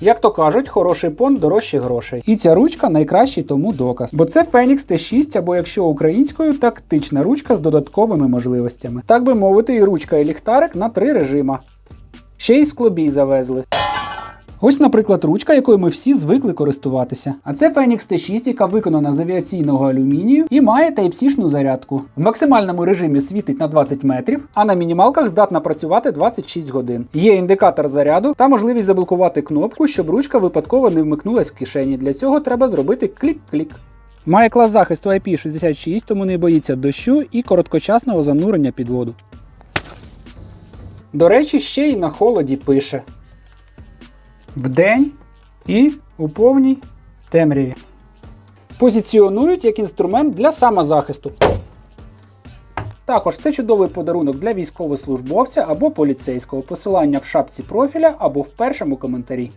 Як то кажуть, хороший понт дорожче грошей. І ця ручка найкращий тому доказ. Бо це Фенікс T6, або якщо українською, тактична ручка з додатковими можливостями. Так би мовити, і ручка, і ліхтарик на три режима. Ще й склобій завезли. Ось, наприклад, ручка, якою ми всі звикли користуватися. А це Phoenix T6, яка виконана з авіаційного алюмінію і має Type-C-шну зарядку. В максимальному режимі світить на 20 метрів, а на мінімалках здатна працювати 26 годин. Є індикатор заряду та можливість заблокувати кнопку, щоб ручка випадково не вмикнулась в кишені. Для цього треба зробити клік-клік. Має клас захисту IP66, тому не боїться дощу і короткочасного занурення під воду. До речі, ще й на холоді пише вдень і у повній темряві. Позиціонують як інструмент для самозахисту. Також це чудовий подарунок для військовослужбовця або поліцейського. Посилання в шапці профіля або в першому коментарі.